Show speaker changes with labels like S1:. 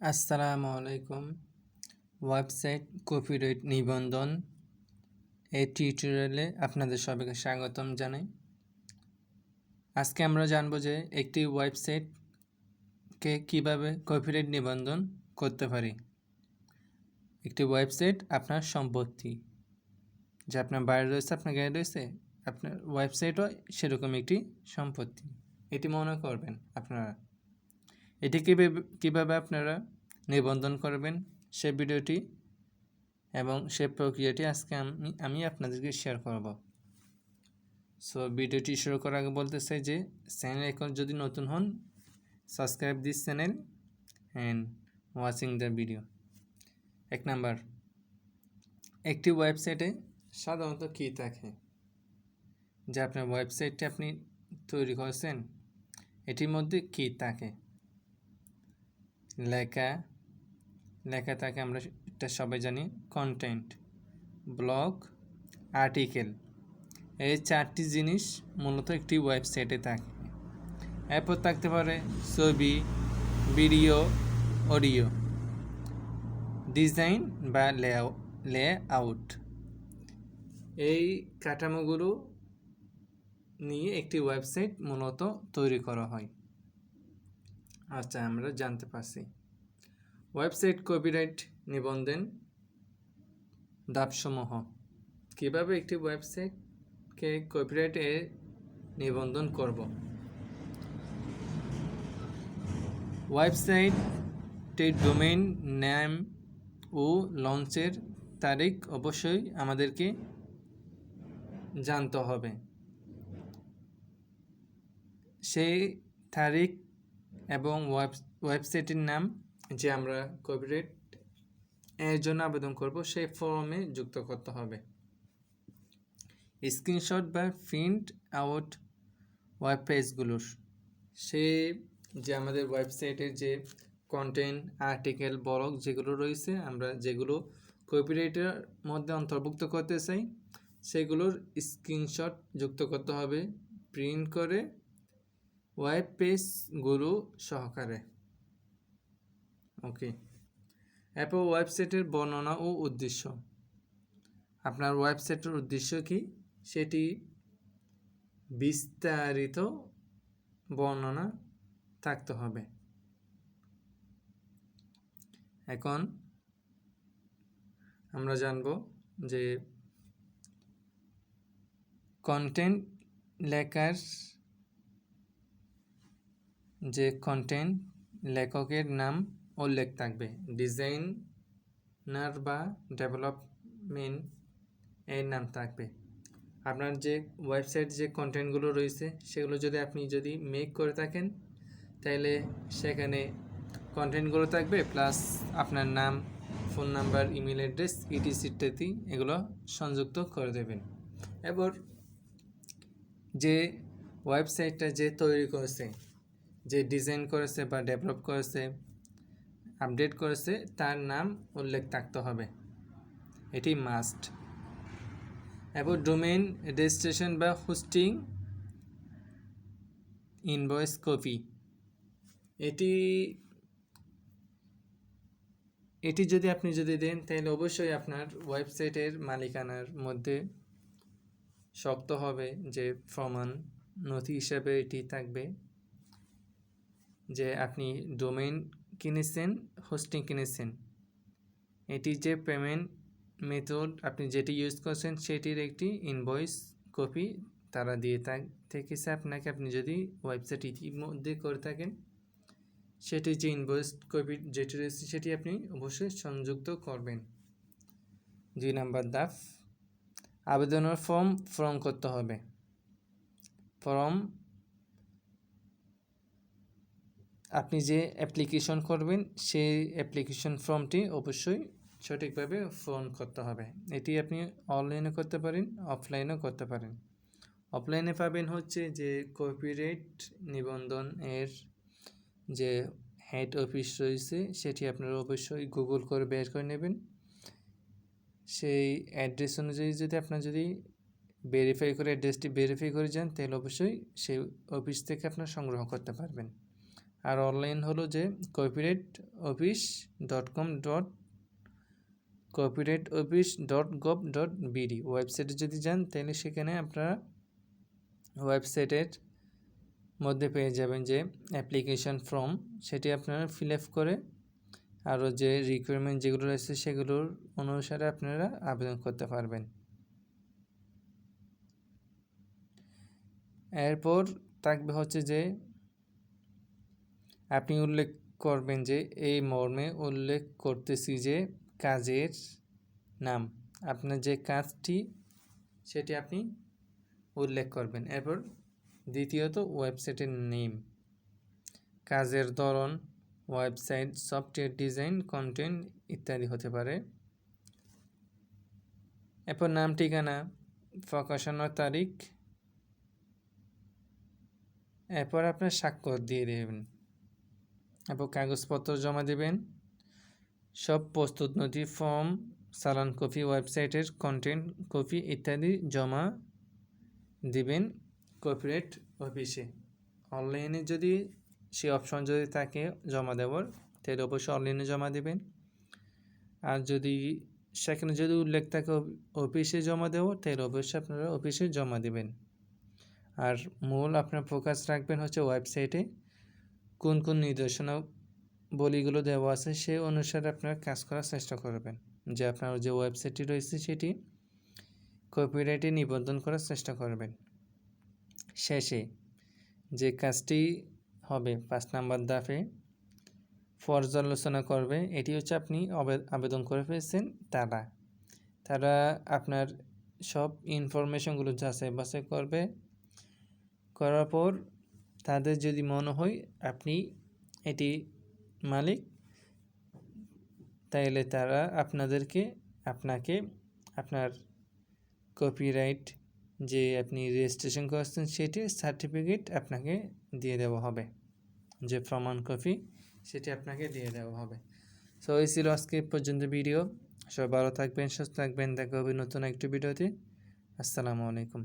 S1: আসসালামু আলাইকুম। Website copyright নিবন্ধন এই টিউটোরিয়ালে আপনাদের সবাইকে স্বাগতম জানাই। আজকে আমরা জানব যে একটি ওয়েবসাইটকে কীভাবে কপিরাইট নিবন্ধন করতে পারি। একটি ওয়েবসাইট আপনার সম্পত্তি, যে আপনার বাইরে রয়েছে, আপনার গায়ে রয়েছে, আপনার ওয়েবসাইটও সেরকম একটি সম্পত্তি। এটি মনে করবেন আপনারা। এটি কীভাবে কীভাবে আপনারা নিবন্ধন করবেন সে ভিডিওটি এবং সে প্রক্রিয়াটি আজকে আমি আমি আপনাদেরকে শেয়ার করব। সো ভিডিওটি শুরু করার আগে বলতে চাই যে চ্যানেল এখন যদি নতুন হন subscribe this channel and watching the video এক নাম্বার, একটি ওয়েবসাইটে সাধারণত কী থাকে? যে আপনার ওয়েবসাইটটি আপনি তৈরি করেছেন, এটির মধ্যে কী থাকে? লেখা লেখা থাকে আমরা এটা সবাই জানি কন্টেন্ট ব্লগ আর্টিকেল এই চারটি জিনিস মূলত একটি ওয়েবসাইটে থাকে। এরপর থাকতে পারে ছবি ভিডিও অডিও ডিজাইন বা লে আউট এই কাঠামোগুলো নিয়ে একটি ওয়েবসাইট মূলত তৈরি করা হয়। আচ্ছা আমরা জানতে পারছি। ওয়েবসাইট কপিরাইট নিবন্ধন ধাপসমূহ কীভাবে একটি ওয়েবসাইটকে কপিরাইটে নিবন্ধন করব? ওয়েবসাইটের ডোমেইন নেম ও লঞ্চের তারিখ অবশ্যই আমাদেরকে জানতে হবে। সেই তারিখ এবং ওয়েবসাইটের নাম যে আমরা কপিরাইট এর জন্য আবেদন করব, সেই ফর্মে যুক্ত করতে হবে। স্ক্রিনশট বা প্রিন্ট আউট ওয়েব পেজগুলোর সে যে আমাদের ওয়েবসাইটের যে কন্টেন্ট আর্টিকেল ব্লগ যেগুলো রয়েছে, আমরা যেগুলো কপিরাইটের মধ্যে অন্তর্ভুক্ত করতে চাই, সেগুলোর স্ক্রিনশট যুক্ত করতে হবে। প্রিন্ট করে ওয়েব গুরু সহকারে ওকে অ্যাপো ওয়েবসাইটের বর্ণনা ও উদ্দেশ্য। আপনার ওয়েবসাইটের উদ্দেশ্য কি? সেটি বিস্তারিত বর্ণনা থাকতে হবে। এখন আমরা জানব যে কন্টেন্ট লেখার যে কন্টেন্ট লেখকের নাম উল্লেখ থাকবে। ডিজাইনার বা ডেভেলপমেন্ট এর নাম থাকবে। আপনার যে ওয়েবসাইট যে কন্টেন্টগুলো রয়েছে, সেগুলো যদি আপনি যদি মেক করে থাকেন তাহলে সেখানে কন্টেন্টগুলো থাকবে প্লাস আপনার নাম phone number email address ETC ইত্যাদি এগুলো সংযুক্ত করে দেবেন। এবার যে ওয়েবসাইটটা যে তৈরি করেছে যে ডিজাইন করেছে বা ডেভেলপ করেছে আপডেট করেছে, তার নাম উল্লেখ থাকতে হবে। এটি মাস্ট এবং ডোমেইন রেজিস্ট্রেশন বা হোস্টিং ইনভয়েস কপি এটি এটি যদি আপনি যদি দেন, তাহলে অবশ্যই আপনার ওয়েবসাইটের মালিকানার মধ্যে শক্ত হবে যে প্রমাণ নথি হিসাবে এটি থাকবে। যে আপনি ডোমেইন কিনেছেন, হোস্টিং কিনেছেন। এটি যে পেমেন্ট মেথড আপনি যেটি ইউজ করছেন, সেটির একটি ইনভয়েস কপি তারা দিয়ে থাক থেকেছে আপনাকে আপনি যদি ওয়েবসাইট ইতিমধ্যে করে থাকেন, সেটি যে ইনভয়েস কপি যেটি রয়েছে, সেটি আপনি অবশ্যই সংযুক্ত করবেন। দুই নাম্বার দাফ আবেদনের ফর্ম ফর্ম করতে হবে। ফর্ম আপনি যে অ্যাপ্লিকেশন করবেন, সেই অ্যাপ্লিকেশন ফর্মটি অবশ্যই সঠিকভাবে ফোন করতে হবে। এটি আপনি অনলাইনে করতে পারেন অফলাইনেও করতে পারেন। অফলাইনে পাবেন হচ্ছে যে কপিরাইট নিবন্ধন এর যে হেড অফিস রয়েছে, সেটি আপনারা অবশ্যই গুগল করে বের করে নেবেন। সেই অ্যাড্রেস অনুযায়ী যদি আপনার যদি ভেরিফাই করে অ্যাড্রেসটি ভেরিফাই করে যান, তাহলে অবশ্যই সেই অফিস থেকে আপনার সংগ্রহ করতে পারবেন। আর অনলাইন হলো যে copyright office dot com dot copyright office dot gov dot BD ওয়েবসাইটে যদি যান, তাহলে সেখানে আপনারা ওয়েবসাইটের মধ্যে পেয়ে যাবেন যে অ্যাপ্লিকেশন ফর্ম সেটি আপনারা ফিল আপ করে আরও যে রিকোয়ারমেন্ট যেগুলো রয়েছে সেগুলোর অনুসারে আপনারা আবেদন করতে পারবেন। এরপর থাকবে হচ্ছে যে আপনি উল্লেখ করবেন যে এই মর্মে উল্লেখ করতেছি যে কাজের নাম। আপনার যে কাজটি, সেটি আপনি উল্লেখ করবেন। এরপর দ্বিতীয়ত ওয়েবসাইটের নেম। কাজের ধরন, ওয়েবসাইট, সফটওয়্যার ডিজাইন, কন্টেন্ট ইত্যাদি হতে পারে। এরপর নাম, ঠিকানা, প্রকাশনার তারিখ। এরপর আপনার স্বাক্ষর দিয়ে দেবেন। এরপর কাগজপত্র জমা দেবেন। সব প্রস্তুত নথি, ফর্ম সালান কপি, ওয়েবসাইটের কন্টেন্ট কপি ইত্যাদি জমা দিবেন কপিরাইট অফিসে অনলাইনে যদি সে অপশন যদি থাকে জমা দেওয়ার, তাহলে অবশ্যই অনলাইনে জমা দেবেন। আর যদি সেখানে যদি উল্লেখ থাকে অফিসে জমা দেওয়ার, তাহলে অবশ্যই আপনারা অফিসে জমা দেবেন। আর মূল আপনার ফোকাস রাখবেন হচ্ছে ওয়েবসাইটে কোন কোন নির্দেশনা বলিগুলো দেওয়া আছে সে অনুসারে আপনারা কাজ করার চেষ্টা করবেন। যে আপনার যে ওয়েবসাইটটি রয়েছে সেটি কপিরাইটে নিবন্ধন করার চেষ্টা করবেন। শেষে যে কাজটি হবে পাঁচ নাম্বার দাফে পর্যালোচনা করবে, এটি হচ্ছে আপনি আবেদন করে ফেলেছেন তারা। তারা আপনার সব ইনফরমেশনগুলো যাচাই বাছাই করবে। করার পর তাদের যদি মনে হয় আপনি এটি মালিক, তাইলে তারা আপনাদেরকে, আপনাকে, আপনার কপিরাইট যে আপনি রেজিস্ট্রেশন করছেন সেটির সার্টিফিকেট আপনাকে দিয়ে দেওয়া হবে। যে প্রমাণ কপি সেটি আপনাকে দিয়ে দেওয়া হবে। সো এই ছিল আজকে পর্যন্ত ভিডিও সবাই ভালো থাকবেন, সুস্থ থাকবেন। দেখা হবে নতুন একটি ভিডিওতে আসসালামু আলাইকুম।